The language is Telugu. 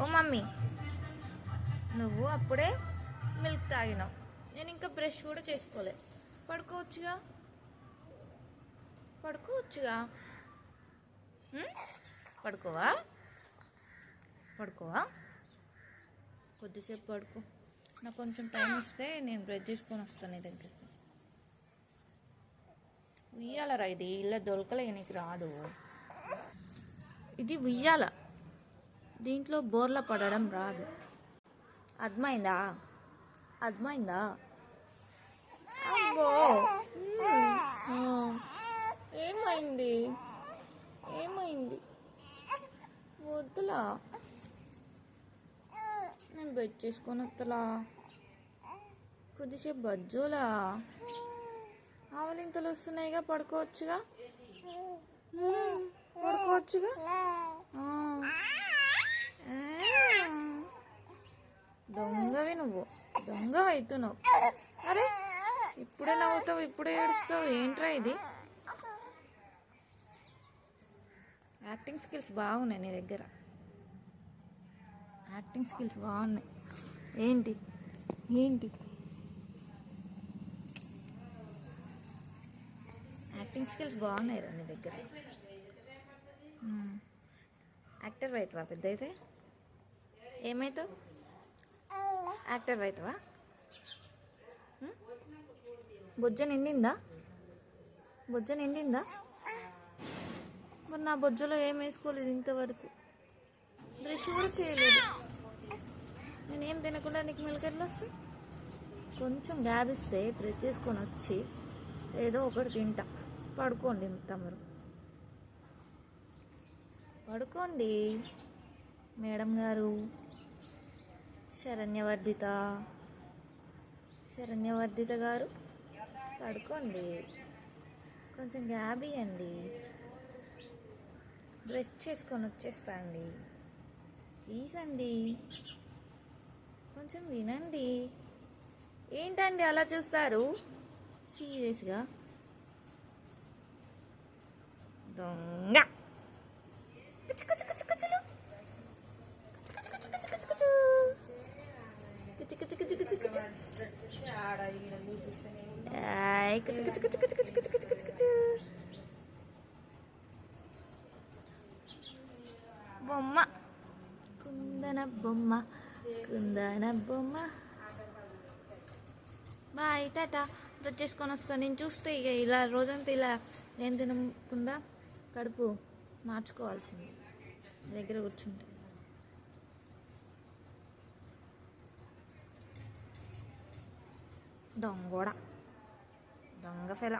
ఓ మమ్మీ నువ్వు అప్పుడే మిల్క్ తాగినావు. నేను ఇంకా బ్రష్ కూడా చేసుకోలే. పడుకోవచ్చుగా? పడుకోవచ్చుగా? పడుకోవా? పడుకోవా? కొద్దిసేపు పడుకో. నాకు కొంచెం టైం ఇస్తే నేను బ్రష్ చేసుకొని వస్తాను నీ దగ్గరికి. ఉయ్యాలరా ఇది? ఇలా దొరకలే నీకు రాదు. ఇది ఉయ్యాల. దీంట్లో బోర్ల పడడం రాదు. అర్థమైందా? అర్థమైందా? అబ్బో! ఏమైంది? ఏమైంది? వద్దులా. నేను బెడ్ చేసుకొని వస్తలా కొద్దిసేపు బజ్జోలా. ఆవలింతలు వస్తున్నాయిగా పడుకోవచ్చుగా? పడుకోవచ్చుగా? నువ్వు? దొంగ అవుతున్నావు. అరే ఇప్పుడే నవ్వుతావు ఇప్పుడే ఏడుస్తావు. ఏంట్రా ఇది? యాక్టింగ్ స్కిల్స్ బాగున్నాయి నీ దగ్గర. యాక్టింగ్ స్కిల్స్ బాగున్నాయి. ఏంటి? ఏంటి? యాక్టింగ్ స్కిల్స్ బాగున్నాయి రా నీ దగ్గర. Hmm. యాక్టర్ యాక్టర్ అవుతావా పెద్ద అయితే ఏమవుతావు యాక్టర్ అవుతావా మ్మ్? బొజ్జ నిండిందా? బొజ్జ నిండిందా? మరి నా బొజ్జలో ఏం వేసుకోలేదు ఇంతవరకు. బ్రష్ కూడా చేయలేదు. నేనేం తినకుండా నీకు మిల్కెట్లు వస్తాయి? కొంచెం గ్యాప్ ఇస్తే బ్రష్ చేసుకొని వచ్చి ఏదో ఒకటి తింటా. పడుకోండి తమరు. పడుకోండి. మేడం గారు శరణ్యవర్ధిత. శరణ్యవర్ధిత గారు పడుకోండి. కొంచెం గ్యాబ్ ఇవ్వండి బ్రష్ చేసుకొని వచ్చేస్తా అండి ప్లీజ్ అండి. కొంచెం వినండి. ఏంటండి అలా చూస్తారు? సీరియస్గా. దొంగ. బొమ్మ. కుందన బొమ్మ కుందన బొమ్మ. బాయ్ టాటా. బ్రష్ చేసుకొని వస్తాను నేను చూస్తే ఇక ఇలా రోజంతా ఇలా నేను తినకుండా కడుపు మార్చుకోవాల్సింది. దగ్గర కూర్చుంటే. దొంగోడ. దొంగ ఫెల.